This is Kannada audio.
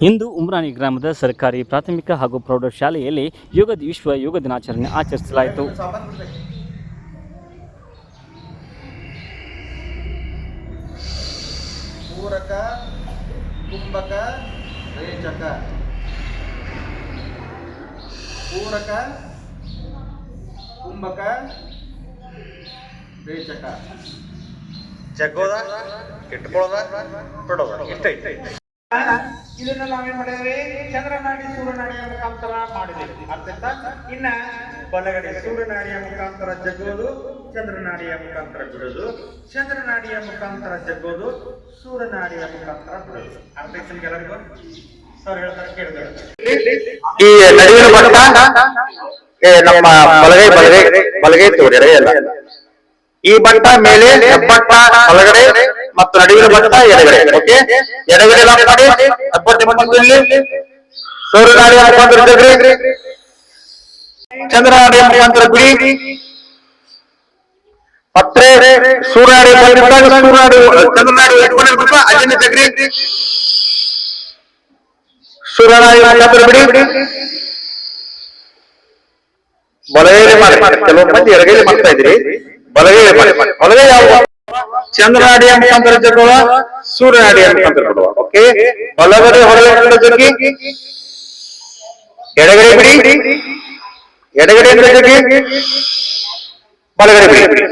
ಇಂದು ಉಮ್ರಾನಿ ಗ್ರಾಮದ ಸರ್ಕಾರಿ ಪ್ರಾಥಮಿಕ ಹಾಗೂ ಪ್ರೌಢಶಾಲೆಯಲ್ಲಿ ಯೋಗ ವಿಶ್ವ ಯೋಗ ದಿನಾಚರಣೆ ಆಚರಿಸಲಾಯಿತು. ಪೂರಕ ಕುಂಭಕ ರೇಚಕ. ಪೂರಕ ಕುಂಭಕ ರೇಚಕ. ಜಗ್ಗೋದ ಇಟ್ಕೊಳ್ಳೋದ ಬಿಡೋದ ಇಷ್ಟೈತೆ ಇದನ್ನ ನಾವೇನ್ ಮಾಡಿದ್ವಿ? ಚಂದ್ರನಾಡಿ, ಸೂರ್ಯನಾಡಿಯ ಮುಖಾಂತರ ಮಾಡಿದ್ವಿ. ಅರ್ಥ ಇನ್ನ ಬಲಗಡೆ ಸೂರ್ಯನಾಡಿಯ ಮುಖಾಂತರ ಜಗ್ಗೋದು, ಚಂದ್ರನಾಡಿಯ ಮುಖಾಂತರ ಬಿಡೋದು, ಚಂದ್ರನಾಡಿಯ ಮುಖಾಂತರ ಜಗ್ಗೋದು, ಸೂರ್ಯನಾಡಿಯ ಮುಖಾಂತರ ಬಿಡೋದು. ಅರ್ಥ ನಿಮ್ಗೆಲ್ಲರಿಗೂ ಸರ್ ಹೇಳ್ತಾರೆ ಕೇಳಿದ್ರೆ ಈ ನಡುವಿನ ನಮ್ಮ ಬಲಗೈ ಬಲಗೈ ಬಲಗೈ ತೋರಿ ಈ ಬಟ್ಟ ಮೇಲೆ ಹೆಬ್ಬಟ್ಟ ಒಳಗಡೆ ಮತ್ತು ನಡುವಿನ ಬಟ್ಟ ಎಡಗಡೆ. ಓಕೆ ಎಡಗಡೆ ಲಾಕ್ ಮಾಡಿ. ಹೆಬ್ಬಟ್ಟ ಇಲ್ಲಿ ಸೂರ್ಯನಾಡಿಯ ಮುಖಾಂತರ ಜಗ್ರಿ ಚಂದ್ರನಾಡಿಯ ಮುಖಾಂತರ ಬಿಡಿ. ಮತ್ತೆ ಸೂರ್ಯನಾಡಿ ಬಂದಿದ್ದಾಗ ಸೂರ್ಯನಾಡಿ ಚಂದ್ರನಾಡಿ ಇಟ್ಕೊಂಡಿರ್ಬೇಕು ಸೂರ್ಯನಾಡಿ ಮುಖಾಂತರ ಬಿಡಿ. ಬಲಗೈಲಿ ಮಾಡಿ. ಕೆಲವೊಂದು ಮಂದಿ ಎಡಗೈಲಿ ಮಾಡ್ತಾ ಇದ್ರಿ ಬಲಗೈಲಿ ಮಾಡಿ ಬಲಗೈ ಯಾವ ಚಂದ್ರನಾಡಿಯ ಮುಖಾಂತರ ಜಗ್ಗುವ ಸೂರ್ಯನಾಡಿಯ ಮುಖಾಂತರ ಬಿಡುವ ಓಕೆ. ಬಲಗಡೆ ಹೊರಗಡೆ ಜಗ್ಗಿ ಎಡಗಡೆ ಬಿಡಿ. ಎಡಗಡೆಯಿಂದ ಜಗ್ಗಿ ಬಲಗಡೆ ಬಿಡಿ.